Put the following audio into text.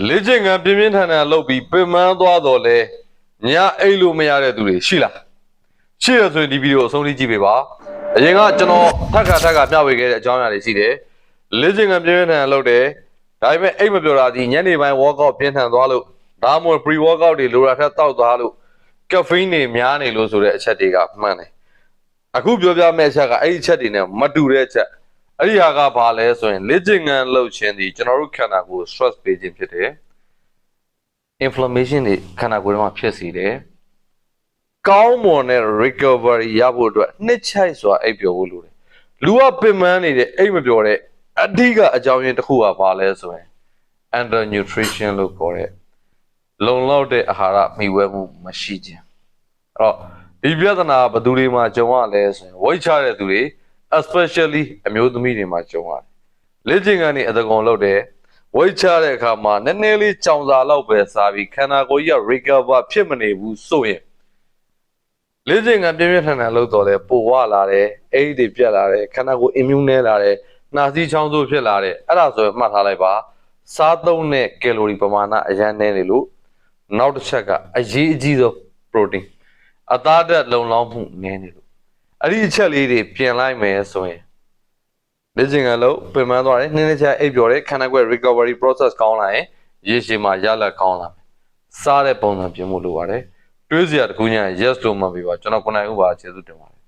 လေ့ကျင့်ခန်းပြင်းပြင်းထန်ထန်လုပ်ပြီးပင်ပန်းသွားတော့လဲညအိတ်လို့မရတဲ့သူတွေရှိလားရှိရဆိုရင်ဒီဗီဒီယိုအဆုံးထိကြည့်ပေးပါအရင်ကကျွန်တော်ထက်ခါထက်ခါမျှဝေခဲ့တဲ့အကြောင်းအရာတွေရှိတယ်လေ့ကျင့်ခန်းပြင်းပြင်းထန်ထန်လုပ်တယ်ဒါပေမဲ့အိတ်မပြောတာဒီညနေပိုင်း workout ပြင်းထန်သွားလို့ဒါမှမဟုတ် pre workout တွေလိုတာထက်တောက်သွားလို့ caffeine တွေများနေလို့ဆိုတဲ့အချက်တွေကမှန်တယ်အခုပြောပြမယ့်အချက်ကအဲ့ဒီအချက်တွေနဲ့မတူတဲ့အချက် အဲ့ဒီဟာကဘာလဲဆိုရင်လေ့ကျင့်ခန်းလုပ်ခြင်းဒီကျွန်တော်တို့ခန္ဓာကိုယ် stress ပေးခြင်းဖြစ်တယ် inflammation တွေခန္ဓာကိုယ်ထဲမှာဖြစ်စေတယ်ကောင်းမွန်တဲ့ recovery ရဖို့အတွက်နှစ်ချိုက်စွာအိပ်ပျော်ဖို့လိုတယ်လူကပင်ပန်းနေတဲ့အိပ်မပျော်တဲ့အဓိကအကြောင်းရင်းတစ်ခုကဘာလဲဆိုရင် under nutrition လို့ခေါ်တဲ့လုံလောက်တဲ့အာဟာရမျှဝဲမှုမရှိခြင်းအဲ့တော့ဒီပြဿနာဘယ်သူတွေမှာကြုံရလဲဆိုရင်ဝိတ်ချတဲ့သူတွေ especially အမျိုးသမီးတွေမှာကြုံရတယ်လေ့ကျင့်ခန်းတွေအတကောင်လုပ်တယ်ဝိတ်ချတဲ့အခါမှာနည်းနည်းလေးကြောင်စာလောက်ပဲစားပြီးခန္ဓာကိုယ်ကြီးက recover ဖြစ်မနေဘူးဆိုရင်လေ့ကျင့်ခန်းပြင်းပြင်းထန်ထန်လုပ်တော့လဲပိုဝလာတယ်အိတ်တွေပြတ်လာတယ်ခန္ဓာကိုယ် immune နဲလာတယ်နှာစီးချောင်းဆိုးဖြစ်လာတယ်အဲ့ဒါဆိုရင်မှတ်ထားလိုက်ပါစားသုံးတဲ့ကယ်လိုရီပမာဏအရန်နည်းနေလို့နောက်တစ်ချက်ကအရေးအကြီးဆုံး protein အသားဓာတ်လုံလောက်မှုနည်းနေလို့ အဲ့ဒီအချက်လေးတွေပြင်လိုက်မယ်ဆိုရင်လေ့ကျင့်ခန်းလုပ်ပင်ပန်းသွားတယ်နည်းနည်းချအိပ်ပျော်တယ်ခန္ဓာကိုယ် recovery process ကောင်းလာရင်ရေရှည်မှာရလဒ်ကောင်းလာမယ်စားတဲ့ပုံစံပြင်ဖို့လိုပါတယ်တွေးစရာတစ်ခုညာ yes လို့မှတ်ပေးပါကျွန်တော်ကိုနိုင်ဥပါကျေးဇူးတင်ပါတယ်